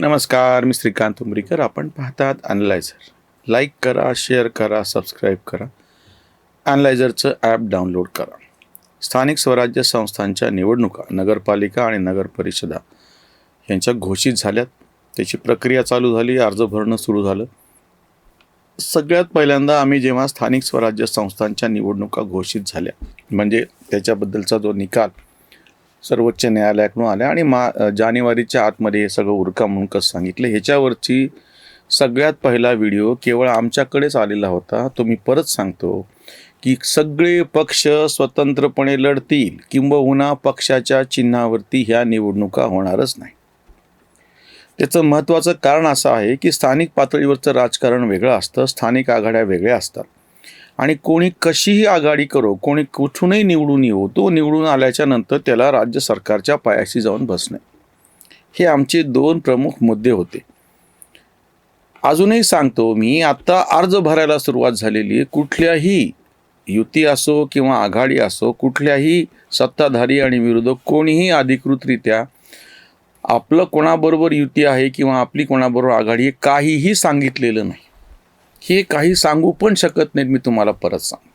नमस्कार मी श्रीकांत उमरीकर. आपण पाहतात अनलायझर लाईक करा शेअर करा सबस्क्राईब करा. अनलायझरचं ॲप डाउनलोड करा. स्थानिक स्वराज्य संस्थांच्या निवडणुका नगरपालिका आणि नगरपरिषदा यांच्या घोषित झाल्यात. त्याची प्रक्रिया चालू झाली अर्ज भरणं सुरू झालं. सगळ्यात पहिल्यांदा आम्ही जेव्हा स्थानिक स्वराज्य संस्थांच्या निवडणुका घोषित झाल्या म्हणजे त्याच्याबद्दलचा जो निकाल सर्वोच्च न्यायालयाकडून आल्या आणि मा जानेवारीच्या आतमध्ये हे सगळं उरका म्हणून कसं सांगितलं ह्याच्यावरची सगळ्यात पहिला व्हिडिओ केवळ आमच्याकडेच आलेला होता. तो मी परत सांगतो की सगळे पक्ष स्वतंत्रपणे लढतील किंबहुना पक्षाच्या चिन्हावरती ह्या निवडणुका होणारच नाही. त्याचं महत्त्वाचं कारण असं आहे की स्थानिक पातळीवरचं राजकारण वेगळं असतं स्थानिक आघाड्या वेगळ्या असतात. आणि कोणी कशीही आघाडी करो कोणी कुठूनही निवडून येऊ तो निवडून आल्याच्यानंतर त्याला राज्य सरकारच्या पायाशी जाऊन बसणे. हे आमचे दोन प्रमुख मुद्दे होते. अजूनही सांगतो मी आत्ता अर्ज भरायला सुरुवात झालेली आहे. कुठल्याही युती असो किंवा आघाडी असो कुठल्याही सत्ताधारी आणि विरोधक कोणीही अधिकृतरित्या आपलं कोणाबरोबर युती आहे किंवा आपली कोणाबरोबर आघाडी आहे काहीही सांगितलेलं नाही. हे काही सांगू पण शकत नाहीत मी तुम्हाला परत सांगतो.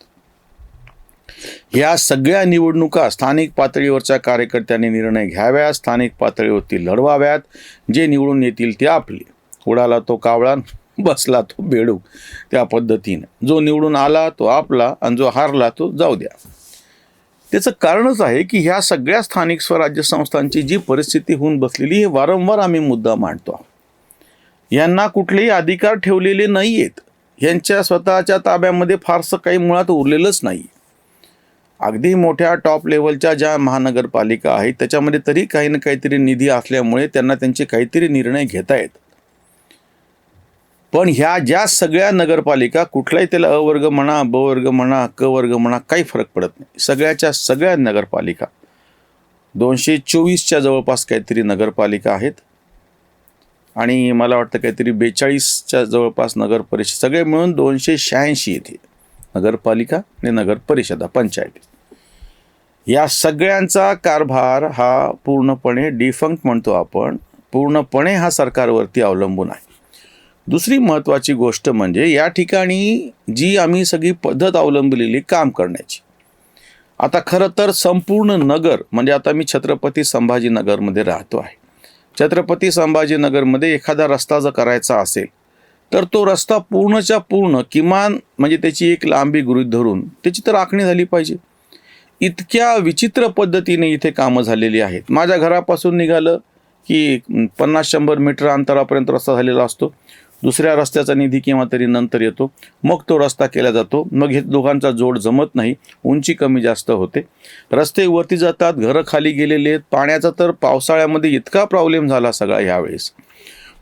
या सगळ्या निवडणुका स्थानिक पातळीवरच्या कार्यकर्त्यांनी निर्णय घ्याव्या स्थानिक पातळीवरती लढवाव्यात. जे निवडून येतील ते आपले. उडाला तो कावळा बसला तो बेडूक. त्या पद्धतीनं. जो निवडून आला तो आपला आणि जो हारला तो जाऊ द्या. त्याचं कारणच आहे की ह्या सगळ्या स्थानिक स्वराज्य संस्थांची जी परिस्थिती होऊन बसलेली हे वारंवार आम्ही मुद्दा मांडतो. आहोत यांना कुठलेही अधिकार ठेवलेले नाही आहेत यांच्या स्वतःच्या ताब्यामध्ये फारसं काही मुळात उरलेलंच नाही. अगदी मोठ्या टॉप लेवलच्या ज्या महानगरपालिका आहेत त्याच्यामध्ये तरी काही ना काहीतरी निधी असल्यामुळे त्यांना त्यांचे काहीतरी निर्णय घेता येत. पण ह्या ज्या सगळ्या नगरपालिका कुठलाही त्याला अवर्ग म्हणा ब वर्ग म्हणा क वर्ग म्हणा काही फरक पडत नाही. सगळ्याच्या सगळ्या नगरपालिका. दोनशे चोवीसच्या जवळपास काहीतरी नगरपालिका आहेत. आणि मला वाटतं काहीतरी बेचाळीसच्या जवळपास नगर परिषद सगळे मिळून दोनशे शहाऐंशी येते नगरपालिका आणि नगर परिषदा पंचायती. या सगळ्यांचा कारभार हा पूर्णपणे डिफंक्ट म्हणतो आपण. पूर्णपणे हा सरकारवरती अवलंबून आहे. दुसरी महत्त्वाची गोष्ट म्हणजे या ठिकाणी जी आम्ही सगळी पद्धत अवलंबलेली काम करण्याची. आता खरं तर संपूर्ण नगर म्हणजे आता मी छत्रपती संभाजीनगरमध्ये राहतो आहे. छत्रपती संभाजीनगरमध्ये एखादा रस्ता जर करायचा असेल तर तो रस्ता पूर्णच्या पूर्ण किमान म्हणजे त्याची एक लांबी गृहीत धरून त्याची तर आखणी झाली पाहिजे. इतक्या विचित्र पद्धतीने इथे कामं झालेली आहेत. माझ्या घरापासून निघालं की पन्नास शंभर मीटर अंतरापर्यंत रस्ता झालेला असतो. दुसऱ्या रस्त्याचा निधी किंवा तरी नंतर येतो. मग तो रस्ता केला जातो. मग हे दोघांचा जोड जमत नाही. उंची कमी जास्त होते. रस्ते वरती जातात. घरं खाली गेलेले आहेत. पाण्याचा तर पावसाळ्यामध्ये इतका प्रॉब्लेम झाला सगळा ह्यावेळेस.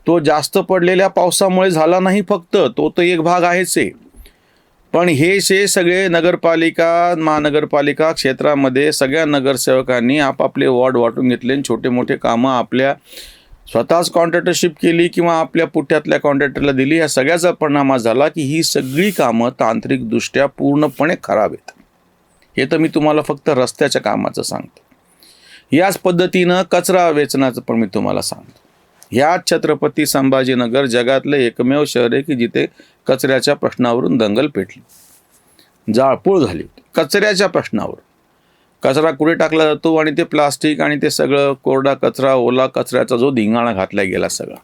तो जास्त पडलेल्या पावसामुळे झाला नाही फक्त. तो तर एक भाग आहेच आहे. पण हे से सगळे नगरपालिका महानगरपालिका क्षेत्रामध्ये सगळ्या नगरसेवकांनी आपापले वॉर्ड वाटून घेतले आणि छोटे मोठे कामं आपल्या स्वतःच कॉन्ट्रॅक्टरशिप केली किंवा आपल्या पुठ्यातल्या कॉन्ट्रॅक्टरला दिली या सगळ्याचा परिणाम हा झाला की ही सगळी कामं तांत्रिकदृष्ट्या पूर्णपणे खराब आहेत. हे तर मी तुम्हाला फक्त रस्त्याच्या कामाचं सांगतो. याच पद्धतीनं कचरा वेचनाचं पण मी तुम्हाला सांगतो. ह्याच छत्रपती संभाजीनगर जगातलं एकमेव शहर आहे की जिथे कचऱ्याच्या प्रश्नावरून दंगल पेटली. जाळपोळ झाली होती. कचऱ्याच्या प्रश्नावर कचरा कुठे टाकला जातो आणि ते प्लास्टिक आणि ते सगळं कोरडा कचरा ओला कचऱ्याचा जो धिंगाणा घातला गेला सगळा.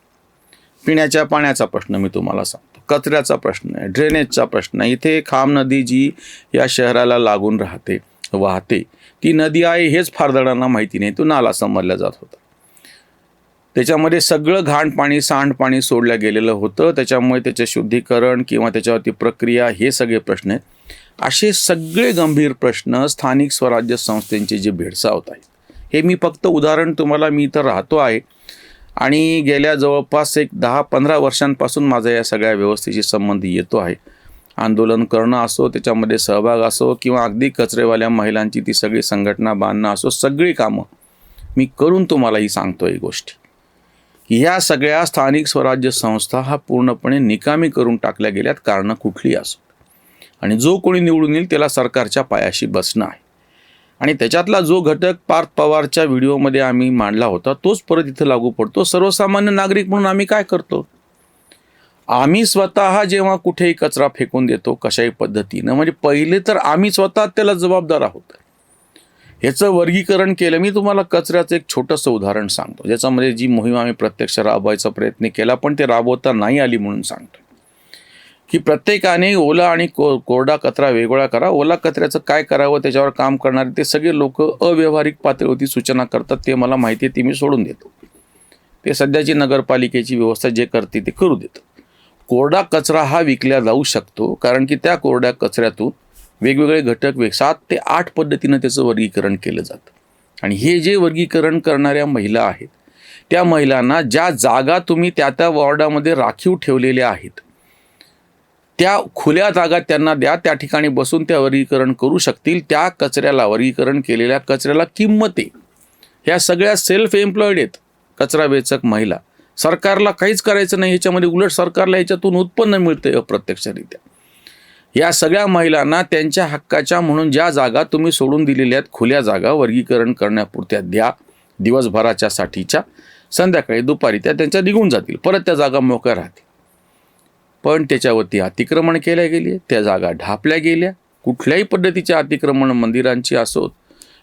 पिण्याच्या पाण्याचा प्रश्न मी तुम्हाला सांगतो. कचऱ्याचा प्रश्न आहे ड्रेनेजचा प्रश्न आहे. इथे खाम नदी जी या शहराला लागून राहते वाहते. ती नदी आहे हेच फार जणांना माहिती नाही. तो नाला समजला जात होता. त्याच्यामध्ये सगळं घाण पाणी सांडपाणी सोडलं गेलेलं होतं. त्याच्यामुळे त्याचे शुद्धीकरण किंवा त्याच्यावरती प्रक्रिया हे सगळे प्रश्न आहेत. असे सगळे गंभीर प्रश्न स्थानिक स्वराज्य संस्थेंचे जे भेडसावत आहेत. हे मी फक्त उदाहरण तुम्हाला मी इथं राहतो आहे. आणि गेल्या जवळपास एक दहा पंधरा वर्षांपासून माझा या सगळ्या व्यवस्थेशी संबंध येतो आहे. आंदोलन करणं असो त्याच्यामध्ये सहभाग असो किंवा अगदी कचरेवाल्या महिलांची ती सगळी संघटना बांधणं असो सगळी कामं मी करून तुम्हालाही सांगतो ही गोष्ट. ह्या सगळ्या स्थानिक स्वराज्य संस्था हा पूर्णपणे निकामी करून टाकल्या गेल्यात कारणं कुठली असो. आणि जो कोणी निवडून येईल त्याला सरकारच्या पायाशी बसणं आहे. आणि त्याच्यातला जो घटक पार्थ पवारच्या व्हिडिओमध्ये आम्ही मांडला होता तोच परत इथं लागू पडतो. सर्वसामान्य नागरिक म्हणून आम्ही काय करतो? आम्ही स्वतः जेव्हा कुठेही कचरा फेकून देतो कशाही पद्धतीनं म्हणजे पहिले तर आम्ही स्वतः त्याला जबाबदार आहोत. ह्याचं वर्गीकरण केलं. मी तुम्हाला कचऱ्याचं एक छोटंसं उदाहरण सांगतो. ज्याच्यामध्ये जी मोहीम आम्ही प्रत्यक्ष राबवायचा प्रयत्न केला पण ते राबवता नाही आली म्हणून सांगतो. की प्रत्येकाने ओला आणि को कोरडा कचरा वेगळा करा. ओला कचऱ्याचं काय करावं त्याच्यावर काम करणारे ते सगळे लोक अव्यवहारिक पातळीवरती सूचना करतात. ते मला माहिती आहे ती मी सोडून देतो. ते सध्याची नगरपालिकेची व्यवस्था जे करते ते करू देतं कोरडा कचरा हा विकला जाऊ शकतो कारण की त्या कोरड्या कचऱ्यातून वेगवेगळे घटक वेग सात ते आठ पद्धतीनं त्याचं वर्गीकरण केलं जातं. आणि हे जे वर्गीकरण करणाऱ्या महिला आहेत त्या महिलांना ज्या जागा तुम्ही त्या त्या वॉर्डामध्ये राखीव ठेवलेल्या आहेत त्या खुल्या जागा त्यांना द्या त्या ठिकाणी बसून त्या वर्गीकरण करू शकतील. त्या कचऱ्याला वर्गीकरण केलेल्या कचऱ्याला किंमत. आहे ह्या सगळ्या सेल्फ एम्प्लॉईड आहेत कचरा वेचक महिला. सरकारला काहीच करायचं नाही ह्याच्यामध्ये उलट सरकारला ह्याच्यातून उत्पन्न मिळतं अप्रत्यक्षरित्या. या सगळ्या महिलांना त्यांच्या हक्काच्या म्हणून ज्या जागा तुम्ही सोडून दिलेल्या आहेत खुल्या जागा वर्गीकरण करण्यापुरत्या द्या. दिवसभराच्या साठीच्या. संध्याकाळी दुपारी त्या त्यांच्या निघून जातील. परत त्या जागा मोकळ्या राहतील. पण त्याच्यावरती अतिक्रमण केल्या गेली. त्या जागा ढापल्या गेल्या. कुठल्याही पद्धतीच्या अतिक्रमण मंदिरांची असोत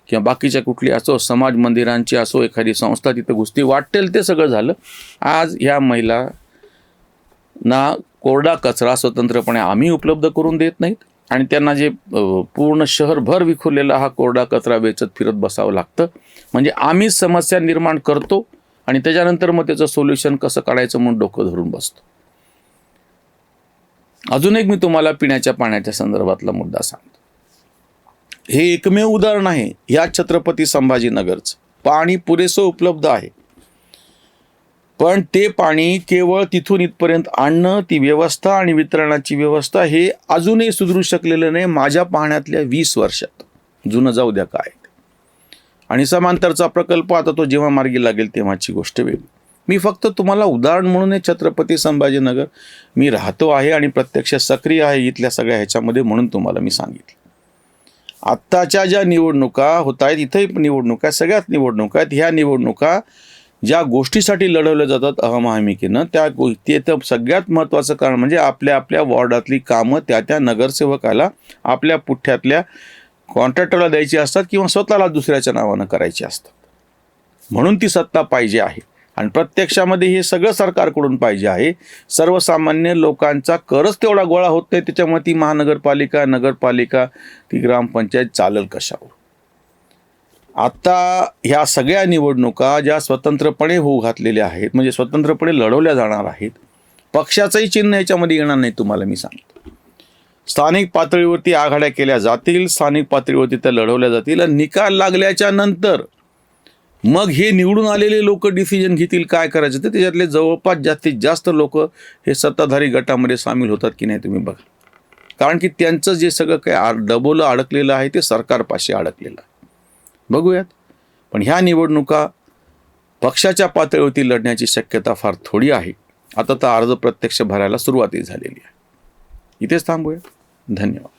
किंवा बाकीच्या कुठली असो समाज मंदिरांची असो एखादी संस्था तिथं घुसती वाटेल ते सगळं झालं. आज ह्या महिला ना कोरडा कचरा स्वतंत्रपणे आम्ही उपलब्ध करून देत नाहीत. आणि त्यांना जे पूर्ण शहरभर विखुरलेला हा कोरडा कचरा वेचत फिरत बसावं लागतं. म्हणजे आम्हीच समस्या निर्माण करतो आणि त्याच्यानंतर मग त्याचं सोल्युशन कसं काढायचं म्हणून डोकं धरून बसतो. अजून एक मी तुम्हाला पिण्याच्या पाण्याच्या संदर्भातला मुद्दा सांगतो. हे एकमेव उदाहरण आहे ह्या छत्रपती संभाजीनगरचं. पाणी पुरेसं उपलब्ध आहे. पण ते पाणी केवळ तिथून इथपर्यंत आणणं ती व्यवस्था आणि वितरणाची व्यवस्था हे अजूनही सुधरू शकलेलं नाही माझ्या पाहण्यातल्या वीस वर्षात. जुनं जाऊ द्या काय. आणि समांतरचा प्रकल्प आता तो जेव्हा मार्गी लागेल तेव्हाची गोष्ट वेगळी. मी फक्त तुम्हाला उदाहरण म्हणून हे छत्रपती संभाजीनगर मी राहतो आहे आणि प्रत्यक्ष सक्रिय आहे इथल्या सगळ्या ह्याच्यामध्ये म्हणून तुम्हाला मी सांगितलं. आत्ताच्या ज्या निवडणुका होत आहेत इथंही निवडणुका आहेत सगळ्यात निवडणुका आहेत ह्या निवडणुका ज्या गोष्टीसाठी लढवल्या जातात अहमहामिकेनं त्या गो ते तर सगळ्यात महत्त्वाचं कारण म्हणजे आपल्या आपल्या वॉर्डातली कामं त्या त्या नगरसेवकाला आपल्या पुठ्ठ्यातल्या कॉन्ट्रॅक्टरला द्यायची असतात किंवा स्वतःला दुसऱ्याच्या नावानं करायची असतात. म्हणून ती सत्ता पाहिजे आहे. आणि प्रत्यक्षामध्ये हे सगळं सरकारकडून पाहिजे आहे. सर्वसामान्य लोकांचा करच तेवढा गोळा होत नाही. त्याच्यामुळे ती महानगरपालिका नगरपालिका ती ग्रामपंचायत चालेल कशावर? आत्ता ह्या सगळ्या निवडणुका ज्या स्वतंत्रपणे होऊ घातलेल्या आहेत म्हणजे स्वतंत्रपणे लढवल्या जाणार आहेत पक्षाचंही चिन्ह याच्यामध्ये येणार नाही तुम्हाला मी सांगतो. स्थानिक पातळीवरती आघाड्या केल्या जातील स्थानिक पातळीवरती त्या लढवल्या जातील आणि निकाल लागल्याच्या नंतर मग हे निवडून आलेले लोक डिसिजन घेतील काय करायचं? ते त्याच्यातले जवळपास जास्तीत जास्त लोक हे सत्ताधारी गटामध्ये सामील होतात की नाही तुम्ही बघा. कारण की त्यांचं जे सगळं काय आ- डबोलं अडकलेलं आहे ते सरकारपाशी अडकलेलं आहे. बघूयात. पण ह्या निवडणुका पक्षाच्या पातळीवरती लढण्याची शक्यता फार थोडी आहे. आता तर अर्ज प्रत्यक्ष भरायला सुरुवातही झालेली आहे. इथेच थांबूया. धन्यवाद.